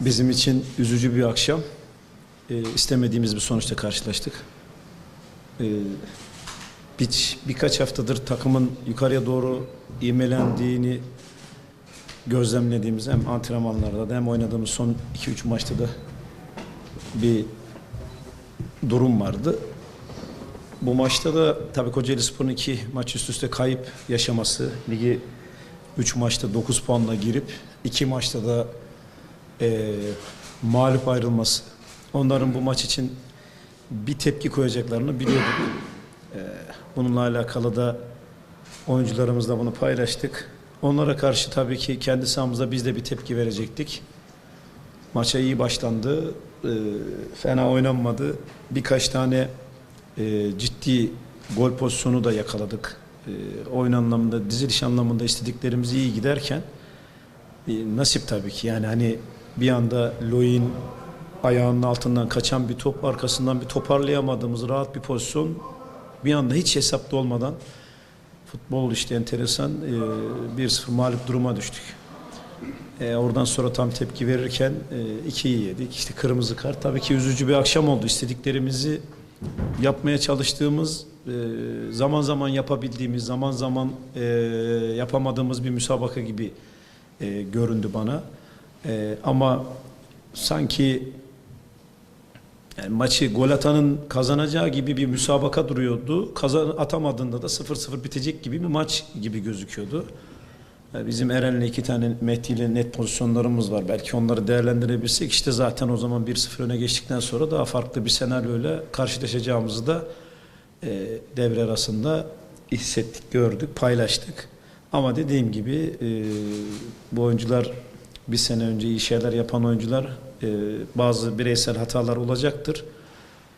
Bizim için üzücü bir akşam. Ee, istemediğimiz bir sonuçla karşılaştık. Ee, bir, birkaç haftadır takımın yukarıya doğru ivmelendiğini gözlemlediğimiz hem antrenmanlarda da hem oynadığımız son 2-3 maçta da bir durum vardı. Bu maçta da tabii Kocaeli Spor'un iki maç üst üste kayıp yaşaması, ligi 3 maçta 9 puanla girip iki maçta da eee mağlup ayrılması. Onların bu maç için bir tepki koyacaklarını biliyorduk. Eee, bununla alakalı da oyuncularımızla bunu paylaştık. Onlara karşı tabii ki kendi sahamızda biz de bir tepki verecektik. Maça iyi başlandı. Eee, fena oynanmadı. Birkaç tane eee, ciddi gol pozisyonu da yakaladık. Eee oyun anlamında, diziliş anlamında istediklerimiz iyi giderken e, nasip tabii ki. Yani hani bir anda Loï'in ayağının altından kaçan bir top arkasından bir toparlayamadığımız rahat bir pozisyon bir anda hiç hesapta olmadan futbol işte enteresan e, 1-0 mağlup duruma düştük. E, oradan sonra tam tepki verirken e, ikiyi yedik. İşte kırmızı kart. Tabii ki üzücü bir akşam oldu. İstediklerimizi yapmaya çalıştığımız, e, zaman zaman yapabildiğimiz, zaman zaman e, yapamadığımız bir müsabaka gibi e, göründü bana. E, ama sanki yani maçı gol atanın kazanacağı gibi bir müsabaka duruyordu. Kazan atamadığında da 0-0 bitecek gibi bir maç gibi gözüküyordu. E, Bizim Eren'le iki tane Mehdi ile net pozisyonlarımız var. Belki onları değerlendirebilsek işte zaten o zaman 1-0 öne geçtikten sonra daha farklı bir senaryoyla karşılaşacağımızı da e, devre arasında hissettik, gördük, paylaştık. Ama dediğim gibi e, bu oyuncular bir sene önce iyi şeyler yapan oyuncular e, bazı bireysel hatalar olacaktır.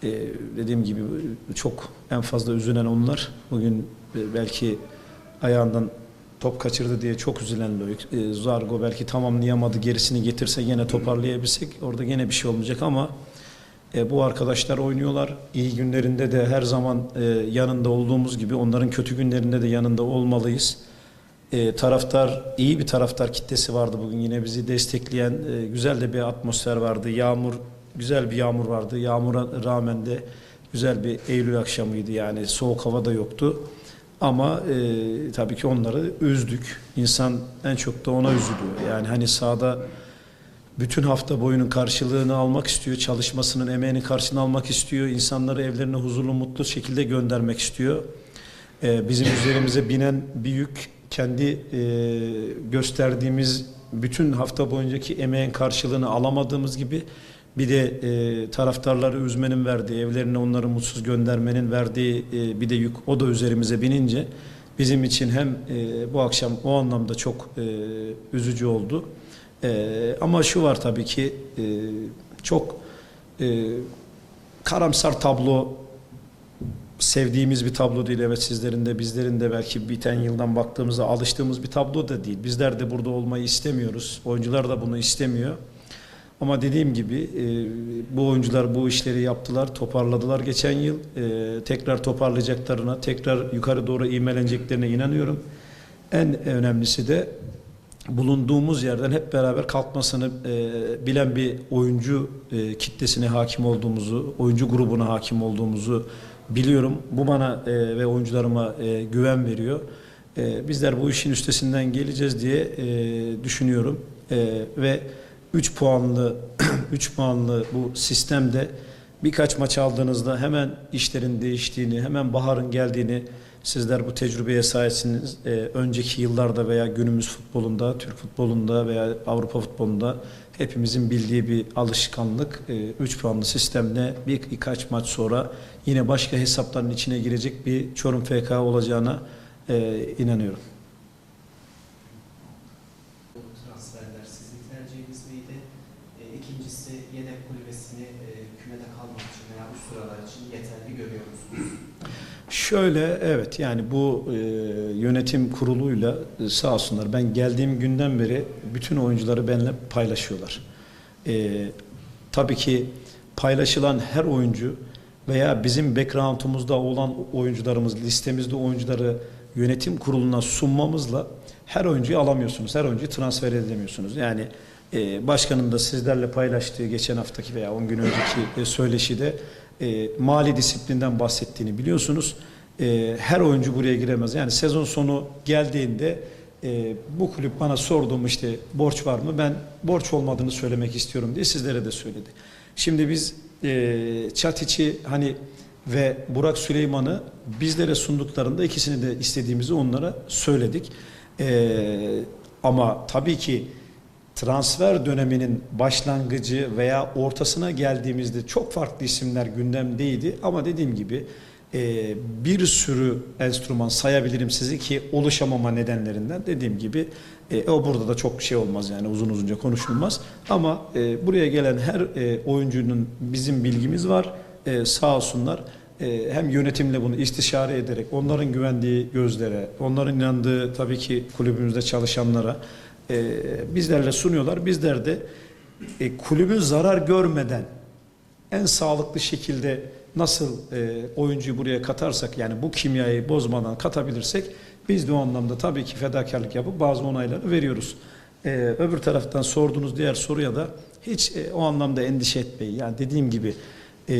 E, dediğim gibi çok en fazla üzülen onlar. Bugün e, belki ayağından top kaçırdı diye çok üzülen Loic. E, Zargo belki tamamlayamadı gerisini getirse yine toparlayabilsek orada yine bir şey olmayacak ama e, bu arkadaşlar oynuyorlar. İyi günlerinde de her zaman e, yanında olduğumuz gibi onların kötü günlerinde de yanında olmalıyız. E, taraftar iyi bir taraftar kitlesi vardı bugün yine bizi destekleyen e, güzel de bir atmosfer vardı. Yağmur güzel bir yağmur vardı. Yağmura rağmen de güzel bir Eylül akşamıydı yani soğuk hava da yoktu. Ama e, tabii ki onları üzdük. İnsan en çok da ona üzülüyor. Yani hani sahada bütün hafta boyunun karşılığını almak istiyor. Çalışmasının, emeğinin karşılığını almak istiyor. İnsanları evlerine huzurlu, mutlu şekilde göndermek istiyor. Ee, bizim üzerimize binen bir yük kendi e, gösterdiğimiz bütün hafta boyuncaki emeğin karşılığını alamadığımız gibi bir de e, taraftarları üzmenin verdiği, evlerine onları mutsuz göndermenin verdiği e, bir de yük o da üzerimize binince bizim için hem e, bu akşam o anlamda çok e, üzücü oldu. E, ama şu var tabii ki e, çok e, karamsar tablo sevdiğimiz bir tablo değil. Evet sizlerin de bizlerin de belki biten yıldan baktığımızda alıştığımız bir tablo da değil. Bizler de burada olmayı istemiyoruz. Oyuncular da bunu istemiyor. Ama dediğim gibi e, bu oyuncular bu işleri yaptılar, toparladılar geçen yıl. E, tekrar toparlayacaklarına, tekrar yukarı doğru ivmeleneceklerine inanıyorum. En önemlisi de bulunduğumuz yerden hep beraber kalkmasını e, bilen bir oyuncu e, kitlesine hakim olduğumuzu, oyuncu grubuna hakim olduğumuzu biliyorum. Bu bana e, ve oyuncularıma e, güven veriyor. E, bizler bu işin üstesinden geleceğiz diye e, düşünüyorum. E, ve 3 puanlı 3 puanlı bu sistemde birkaç maç aldığınızda hemen işlerin değiştiğini, hemen baharın geldiğini sizler bu tecrübeye sahipsiniz. Ee, önceki yıllarda veya günümüz futbolunda, Türk futbolunda veya Avrupa futbolunda hepimizin bildiği bir alışkanlık. 3 puanlı sistemle bir birkaç maç sonra yine başka hesapların içine girecek bir Çorum FK olacağına e, inanıyorum. Şöyle evet yani bu e, yönetim kuruluyla e, sağ olsunlar ben geldiğim günden beri bütün oyuncuları benimle paylaşıyorlar. E, tabii ki paylaşılan her oyuncu veya bizim background'umuzda olan oyuncularımız listemizde oyuncuları yönetim kuruluna sunmamızla her oyuncuyu alamıyorsunuz. Her oyuncuyu transfer edemiyorsunuz. Yani E, başkanın da sizlerle paylaştığı geçen haftaki veya 10 gün önceki e, söyleşide e, mali disiplinden bahsettiğini biliyorsunuz. E, her oyuncu buraya giremez. Yani sezon sonu geldiğinde e, bu kulüp bana sorduğum işte borç var mı? Ben borç olmadığını söylemek istiyorum diye sizlere de söyledi. Şimdi biz e, Çatiç'i hani ve Burak Süleyman'ı bizlere sunduklarında ikisini de istediğimizi onlara söyledik. E, ama tabii ki transfer döneminin başlangıcı veya ortasına geldiğimizde çok farklı isimler gündemdeydi. Ama dediğim gibi e, bir sürü enstrüman sayabilirim sizi ki oluşamama nedenlerinden dediğim gibi e, o burada da çok şey olmaz yani uzun uzunca konuşulmaz. Ama e, buraya gelen her e, oyuncunun bizim bilgimiz var. E, sağ olsunlar e, hem yönetimle bunu istişare ederek onların güvendiği gözlere, onların inandığı tabii ki kulübümüzde çalışanlara e, bizlerle sunuyorlar. Bizler de e, kulübün zarar görmeden en sağlıklı şekilde nasıl e, oyuncuyu buraya katarsak yani bu kimyayı bozmadan katabilirsek biz de o anlamda tabii ki fedakarlık yapıp bazı onayları veriyoruz. E, öbür taraftan sorduğunuz diğer soruya da hiç e, o anlamda endişe etmeyin. Yani dediğim gibi e,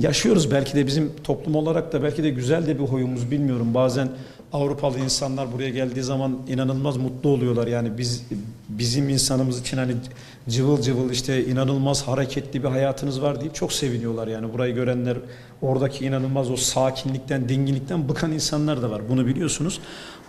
yaşıyoruz belki de bizim toplum olarak da belki de güzel de bir huyumuz bilmiyorum. Bazen Avrupalı insanlar buraya geldiği zaman inanılmaz mutlu oluyorlar. Yani biz bizim insanımız için hani cıvıl cıvıl işte inanılmaz hareketli bir hayatınız var deyip çok seviniyorlar. Yani burayı görenler oradaki inanılmaz o sakinlikten, dinginlikten bıkan insanlar da var. Bunu biliyorsunuz.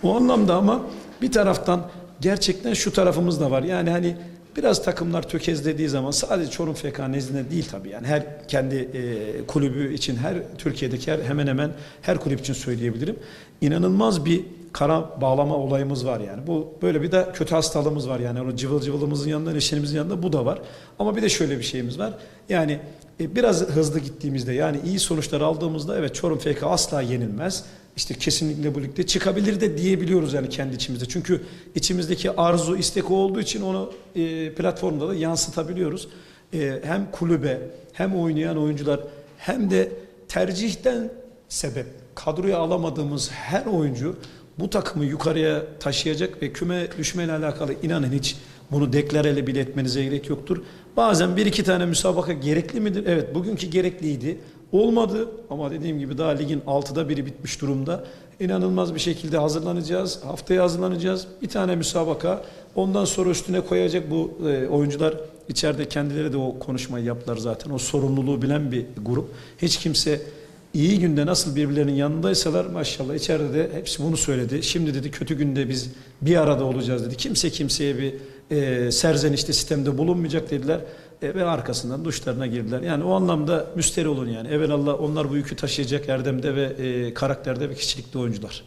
O anlamda ama bir taraftan gerçekten şu tarafımız da var. Yani hani Biraz takımlar tökezlediği zaman sadece Çorum FK nezdinde değil tabii yani her kendi e, kulübü için her Türkiye'deki her, hemen hemen her kulüp için söyleyebilirim. İnanılmaz bir kara bağlama olayımız var yani. Bu böyle bir de kötü hastalığımız var yani. O cıvıl cıvılımızın yanında, neşemizin yanında bu da var. Ama bir de şöyle bir şeyimiz var. Yani e, biraz hızlı gittiğimizde yani iyi sonuçlar aldığımızda evet Çorum FK asla yenilmez. İşte kesinlikle bu ligde çıkabilir de diyebiliyoruz yani kendi içimizde. Çünkü içimizdeki arzu, istek olduğu için onu e, platformda da yansıtabiliyoruz. E, hem kulübe, hem oynayan oyuncular, hem de tercihten sebep kadroya alamadığımız her oyuncu bu takımı yukarıya taşıyacak ve küme düşmeyle alakalı inanın hiç bunu deklarele bile etmenize gerek yoktur. Bazen bir iki tane müsabaka gerekli midir? Evet bugünkü gerekliydi. Olmadı ama dediğim gibi daha ligin altıda biri bitmiş durumda. İnanılmaz bir şekilde hazırlanacağız. Haftaya hazırlanacağız. Bir tane müsabaka. Ondan sonra üstüne koyacak bu e, oyuncular içeride kendileri de o konuşmayı yaptılar zaten. O sorumluluğu bilen bir grup. Hiç kimse iyi günde nasıl birbirlerinin yanındaysalar maşallah içeride de hepsi bunu söyledi. Şimdi dedi kötü günde biz bir arada olacağız dedi. Kimse kimseye bir e, serzenişte sistemde bulunmayacak dediler. E, ve arkasından duşlarına girdiler. Yani o anlamda müsteri olun yani. Evelallah onlar bu yükü taşıyacak erdemde ve e, karakterde ve kişilikte oyuncular.